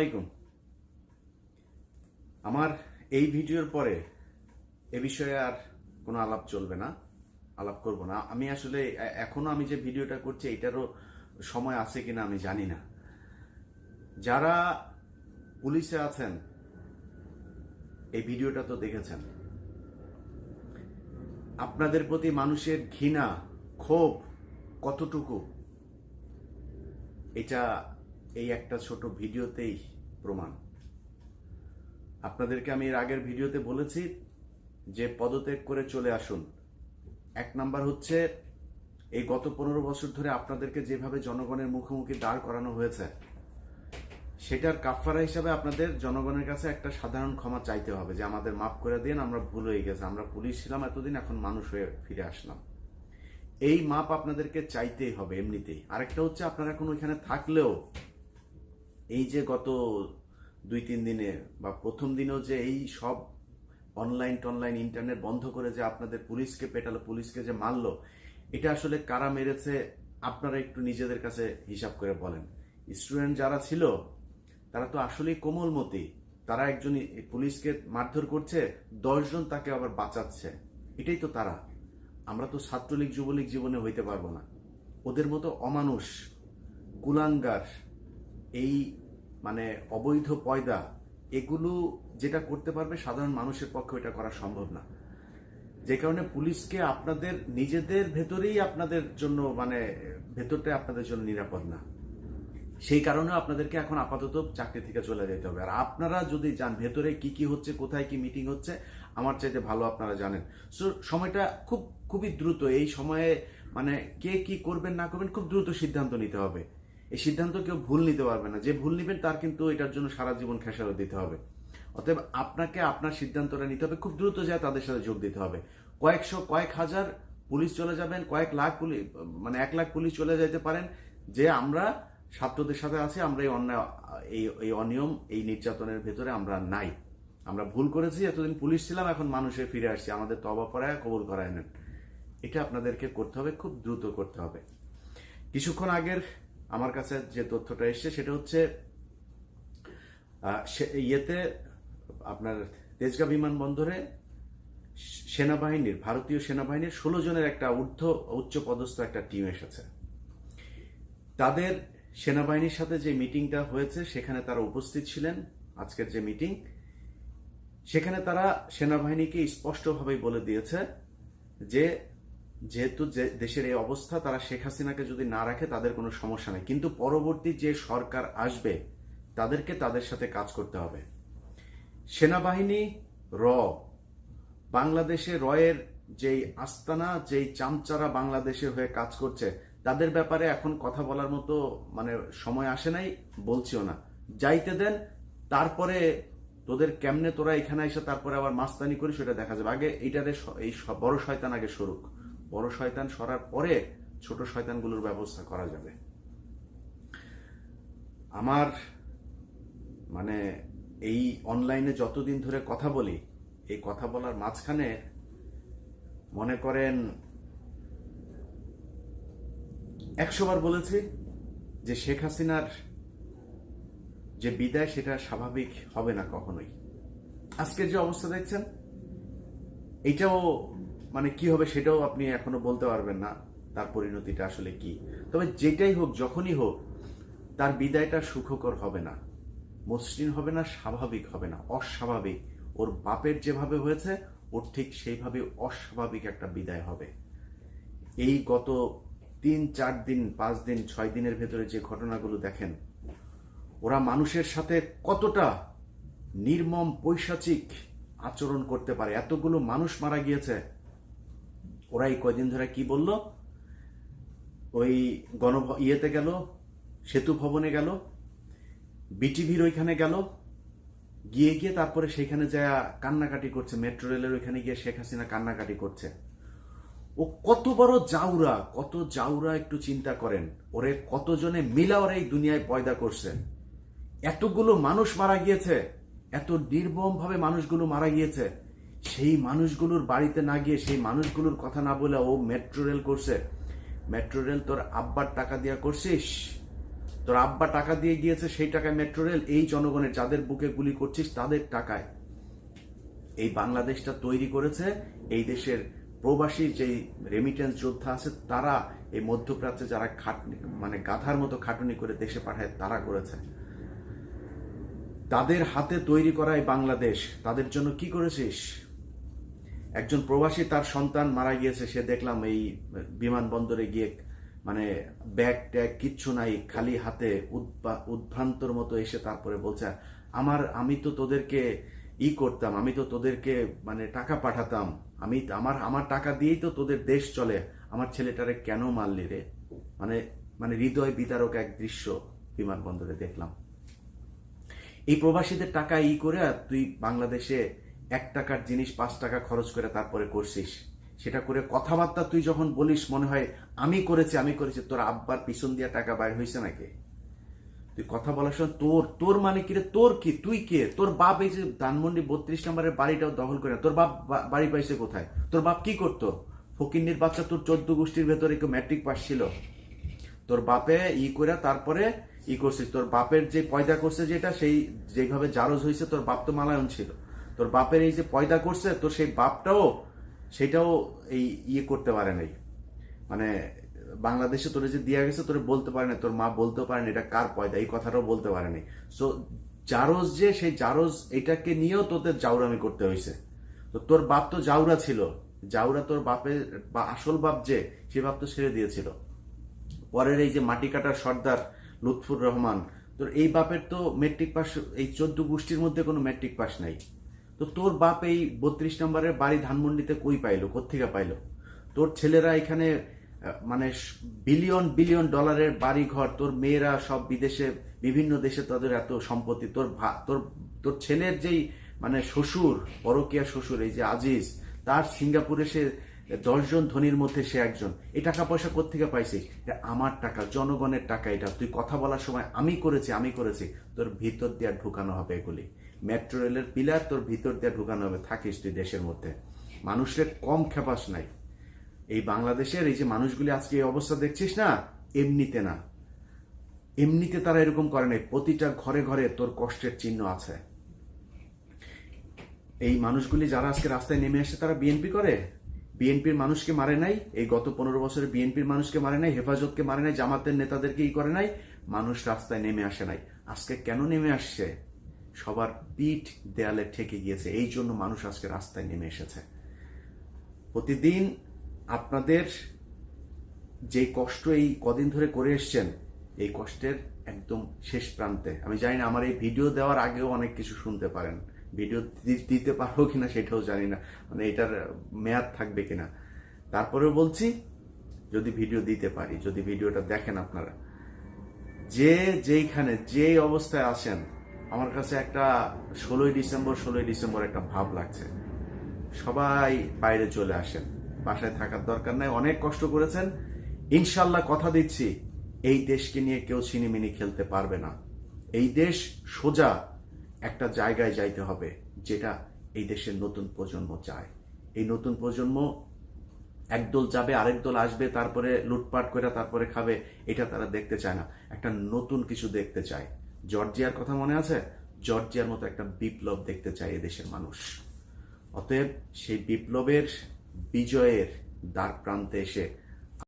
আলাইকুম। আমার এই ভিডিওর পরে এ বিষয়ে আর কোনো আলাপ চলবে না, আলাপ করব না। আমি আসলে এখনও আমি যে ভিডিওটা করছি, এটারও সময় আছে কিনা আমি জানি না। যারা পুলিশে আছেন, এই ভিডিওটা তো দেখেছেন। আপনাদের প্রতি মানুষের ঘৃণা, ক্ষোভ কতটুকু? এটা এই একটা ছোট ভিডিওতেই প্রমাণ। আপনাদেরকে আমি এর আগের ভিডিওতে বলেছি যে পদত্যাগ করে চলে আসুন। এক নাম্বার হচ্ছে, এই গত পনেরো বছর ধরে আপনাদেরকে যেভাবে জনগণের মুখোমুখি দাঁড় করানো হয়েছে, সেটার কাফারা হিসাবে আপনাদের জনগণের কাছে একটা সাধারণ ক্ষমা চাইতে হবে যে আমাদের মাফ করে দিন, আমরা ভুল হয়ে গেছে, আমরা পুলিশ ছিলাম, এতদিন এখন মানুষ হয়ে ফিরে আসলাম। এই মাপ আপনাদেরকে চাইতেই হবে এমনিতেই। আরেকটা হচ্ছে, আপনারা এখন ওইখানে থাকলেও এই যে গত দুই, তিন দিনে বা প্রথম দিনেও যে এই সব অনলাইন টনলাইন ইন্টারনেট বন্ধ করে যে আপনাদের পুলিশকে পেটালো, পুলিশকে যে মারলো, এটা আসলে কারা মেরেছে আপনারা একটু নিজেদের কাছে হিসাব করে বলেন। স্টুডেন্ট যারা ছিল, তারা তো আসলেই কোমলমতি। তারা একজন পুলিশকে মারধর করছে দশজন তাকে আবার বাঁচাচ্ছে। এটাই তো তারা। আমরা তো ছাত্রলীগ, যুবলীগ জীবনে হইতে পারব না। ওদের মতো অমানুষ, কুলাঙ্গার, এই মানে অবৈধ পয়দা, এগুলো যেটা করতে পারবে সাধারণ মানুষের পক্ষে এটা করা সম্ভব না। যে কারণে পুলিশকে আপনাদের নিজেদের ভেতরেই আপনাদের জন্য মানে ভেতরটা আপনাদের জন্য নিরাপদ না। সেই কারণে আপনাদেরকে এখন আপাতত চাকরি থেকে চলে যেতে হবে। আর আপনারা যদি যান ভেতরে কি কি হচ্ছে, কোথায় কি মিটিং হচ্ছে, আমার চাইতে ভালো আপনারা জানেন। সো, সময়টা খুব, খুবই দ্রুত। এই সময়ে মানে কে কি করবেন না করবেন খুব দ্রুত সিদ্ধান্ত নিতে হবে। এই সিদ্ধান্ত কেউ ভুল নিতে পারবে না। যে ভুল নেবেন, তার কিন্তু এটার জন্য সারা জীবন খেসারত দিতে হবে। অতএব আপনাকে আপনার সিদ্ধান্তটা নিতে হবে। খুব দ্রুত যায় তাদের সাথে যোগ দিতে হবে। কয়েকশো, কয়েক হাজার পুলিশ চলে যাবেন, কয়েক লাখ পুলিশ মানে এক লাখ পুলিশ চলে যেতে পারেন, যে আমরা ছাত্রদের সাথে আছি, আমরা এই অন্যায়, এই এই অনিয়ম, এই নির্যাতনের ভেতরে আমরা নাই। আমরা ভুল করেছি, এতদিন পুলিশ ছিলাম, এখন মানুষে ফিরে আসছি। আমাদের তবা পড়ায় কবুল করায় নেন। এটা আপনাদেরকে করতে হবে, খুব দ্রুত করতে হবে। কিছুক্ষণ আগের আমার কাছে যে তথ্যটা এসছে সেটা হচ্ছে ইয়েতে আপনার তেজগাঁ বিমানবন্দরে সেনাবাহিনীর, ভারতীয় সেনাবাহিনীর ষোলো জনের একটা ঊর্ধ্ব, উচ্চ পদস্থ একটা টিম এসেছে। তাদের সেনাবাহিনীর সাথে যে মিটিংটা হয়েছে, সেখানে তারা উপস্থিত ছিলেন, আজকের যে মিটিং। সেখানে তারা সেনাবাহিনীকে স্পষ্টভাবে বলে দিয়েছে যে যেহেতু যে দেশের এই অবস্থা, তারা শেখ হাসিনাকে যদি না রাখে, তাদের কোনো সমস্যা নেই। কিন্তু পরবর্তী যে সরকার আসবে, তাদেরকে তাদের সাথে কাজ করতে হবে। সেনাবাহিনী র, বাংলাদেশে রয়ের যেই আস্তানা, যেই চামচারা বাংলাদেশে হয়ে কাজ করছে, তাদের ব্যাপারে এখন কথা বলার মতো মানে সময় আসে নাই, বলছিও না। যাইতে দেন, তারপরে তোদের কেমনে তোরা এখানে এসে তারপরে আবার মাস্তানি করি সেটা দেখা যাবে। আগে এইটারে এই বড় শয়তান আগে সরুক। বড় শয়তান সরার পরে ছোট শয়তানগুলোর ব্যবস্থা করা যাবে। আমার মানে এই অনলাইনে যতদিন ধরে কথা বলি, এই কথা বলার মাঝখানে মনে করেন একশো বার বলেছি যে শেখ হাসিনার যে বিদায় সেটা স্বাভাবিক হবে না কখনোই। আজকের যে অবস্থা দেখছেন এইটাও মানে কি হবে সেটাও আপনি এখনও বলতে পারবেন না, তার পরিণতিটা আসলে কি। তবে যেটাই হোক, যখনই হোক, তার বিদায়টা সুখকর হবে না, মসৃণ হবে না, স্বাভাবিক হবে না, অস্বাভাবিক। ওর বাপের যেভাবে হয়েছে, ওর ঠিক সেইভাবে অস্বাভাবিক একটা বিদায় হবে। এই গত তিন, চার দিন, পাঁচ দিন, ছয় দিনের ভেতরে যে ঘটনাগুলো দেখেন, ওরা মানুষের সাথে কতটা নির্মম, পৈশাচিক আচরণ করতে পারে। এতগুলো মানুষ মারা গিয়েছে ওরা এই কয়দিন ধরে কি বলল? ওই গণ ইয়েতে গেল, সেতু ভবনে গেল, বিটিভির ওইখানে গেল, গিয়ে গিয়ে তারপরে সেখানে যা কান্নাকাটি করছে, মেট্রো রেলের ওইখানে গিয়ে শেখ হাসিনা কান্নাকাটি করছে। ও কত বড় জাউরা, কত জাউরা একটু চিন্তা করেন। ওরে কতজনে মিলা ওরা এই দুনিয়ায় পয়দা করছে। এতগুলো মানুষ মারা গিয়েছে, এত নির্মম ভাবে মানুষগুলো মারা গিয়েছে। সেই মানুষগুলোর বাড়িতে না গিয়ে সেই মানুষগুলোর কথা না বলে ও মেট্রো রেল করছে। মেট্রো রেল তোর আব্বার টাকা দিয়া করছিস? তোর আব্বা টাকা দিয়ে গিয়েছে সেই টাকায় মেট্রো রেল এই জনগণের যাদের বুকে গুলি করছিস তাদের টাকায়। এই বাংলাদেশটা তৈরি করেছে, এই দেশের প্রবাসী যেই রেমিটেন্স যোদ্ধা আছে, তারা এই মধ্যপ্রাচ্যে যারা খাটনি মানে গাধার মতো খাটুনি করে দেশে পাঠায়, তারা করেছে। তাদের হাতে তৈরি করা এই বাংলাদেশ, তাদের জন্য কি করেছিস? একজন প্রবাসী তার সন্তান মারা গিয়েছে, সে দেখলাম এই বিমানবন্দরে গিয়ে মানে ব্যাগ ট্যাগ কিচ্ছু নাই, খালি হাতে উদ্ভা- উদ্ভ্রান্তর মতো এসে তারপরে বলছে, আমার, আমি তো তোদেরকে ই করতাম, আমি তো তোদেরকে মানে টাকা পাঠাতাম, আমি আমার আমার টাকা দিয়েই তো তোদের দেশ চলে, আমার ছেলেটারে কেন মারলি রে? মানে মানে হৃদয় বিতারক এক দৃশ্য বিমানবন্দরে দেখলাম। এই প্রবাসীদের টাকা ই করে তুই বাংলাদেশে এক টাকার জিনিস, পাঁচ টাকা খরচ করে তারপরে করছিস। সেটা করে কথাবার্তা তুই যখন বলিস, মনে হয় আমি করেছি আমি করেছি, তোর আব্বার পিছন দিয়ে টাকা বাইর হয়েছে নাকি? তুই কথা বলার সময় তোর তোর মানে কি রে? তোর কি? তুই কে? তোর বাপ এই যে ধানমন্ডি বত্রিশ নম্বরের বাড়িটাও দখল করে। তোর বাপ বাড়ি পাইছে কোথায়? তোর বাপ কি করতো? ফকিন্নির বাচ্চা তোর চোদ্দ গোষ্ঠীর ভেতরে কেউ ম্যাট্রিক পাস ছিল। তোর বাপে ই করে তারপরে ই করছিস তোর বাপের যে পয়দা করছে যেটা, সেই যেভাবে জারজ হয়েছে তোর বাপ তো মালায়ন ছিল। তোর বাপের এই যে পয়দা করছে, তোর সেই বাপটাও সেটাও এই ইয়ে করতে পারে নাই। মানে বাংলাদেশে তোরে যে দিয়া গেছে, তোরে বলতে পারে না তোর মা বলতে পারে না এটা কার পয়দা? এই কথাটাও বলতে পারেনি সো জারজ যে, সেই জারজ এটাকে নিয়েও তোদের জাউরামি করতে হয়েছে তো তোর বাপ তো জাউরা ছিল। জাউরা তোর বাপের বা আসল বাপ যে, সে বাপ তো ছেড়ে দিয়েছিল। পরের এই যে মাটি কাটার সর্দার লুৎফুর রহমান, তোর এই বাপের তো মেট্রিক পাস এই চোদ্দ গোষ্ঠীর মধ্যে কোনো মেট্রিক পাস নাই। তো তোর বাপ এই বত্রিশ নম্বরের বাড়ি ধানমন্ডিতে কই পাইলো? কোথেকে পাইলো? তোর ছেলেরা এখানে মানে বিলিয়ন বিলিয়ন ডলারের বাড়ি ঘর তোর মেয়েরা সব বিদেশে, বিভিন্ন দেশে তাদের এত সম্পত্তি। তোর তোর তোর ছেলের যেই মানে শ্বশুর, পরকিয়া শ্বশুর, এই যে আজিজ, তার সিঙ্গাপুরে সে দশজন ধনীর মধ্যে সে একজন। এই টাকা পয়সা কোথেকে পাইছি? আমার টাকা, জনগণের টাকা এটা। তুই কথা বলার সময় আমি করেছি আমি করেছি। তোর ভিতর দিয়ে ঢুকানো হবে এগুলি। মেট্রো রেলের পিলার তোর ভিতর দিয়ে ঢুকানো হবে, থাকিস তুই দেশের মধ্যে। মানুষের কম খেপাস নাই। এই বাংলাদেশের এই যে মানুষগুলি আজকে এই অবস্থা দেখছিস না, এমনিতে না। এমনিতে তারা এরকম করে নাই, প্রতিটা ঘরে ঘরে তোর কষ্টের চিহ্ন আছে। এই মানুষগুলি যারা আজকে রাস্তায় নেমে আসে, তারা বিএনপি করে? বিএনপির মানুষকে মারে নাই? এই গত পনেরো বছরে বিএনপির মানুষকে মারে নাই? হেফাজতকে মারে নাই? জামাতের নেতাদেরকে ই করে নাই? মানুষ রাস্তায় নেমে আসে নাই। আজকে কেন নেমে আসছে? সবার পিঠ দেয়ালে ঠেকে গিয়েছে। এই জন্য মানুষ আজকে রাস্তায় নেমে এসেছে। প্রতিদিন আপনাদের যে কষ্ট এই কদিন ধরে করে এসছেন, এই কষ্টের একদম শেষ প্রান্তে। আমি জানি না, আমার এই ভিডিও দেওয়ার আগেও অনেক কিছু শুনতে পারেন। ভিডিও দিতে পারব কিনা সেটাও জানি না। মানে এটার মেয়াদ থাকবে কিনা। তারপরেও বলছি, যদি ভিডিও দিতে পারি, যদি ভিডিওটা দেখেন আপনারা। যে যেইখানে, যেই অবস্থায় আছেন আমার কাছে একটা ষোলোই ডিসেম্বর ষোলোই ডিসেম্বর একটা ভাব লাগছে। সবাই বাইরে চলে আসেন। বাসায় থাকার দরকার নাই। অনেক কষ্ট করেছেন। ইনশাল্লাহ কথা দিচ্ছি, এই দেশকে নিয়ে কেউ ছিনিমিনি খেলতে পারবে না। এই দেশ সোজা একটা জায়গায় যাইতে হবে, যেটা এই দেশের নতুন প্রজন্ম চায়। এই নতুন প্রজন্ম একদল যাবে, আরেক দল আসবে, তারপরে লুটপাট করে তারপরে খাবে, এটা তারা দেখতে চায় না। একটা নতুন কিছু দেখতে চায়। জর্জিয়ার কথা মনে আছে? জর্জিয়ার মতো একটা বিপ্লব দেখতে চায় এদেশের মানুষ। অতএব সেই বিপ্লবের বিজয়ের দ্বার প্রান্তে এসে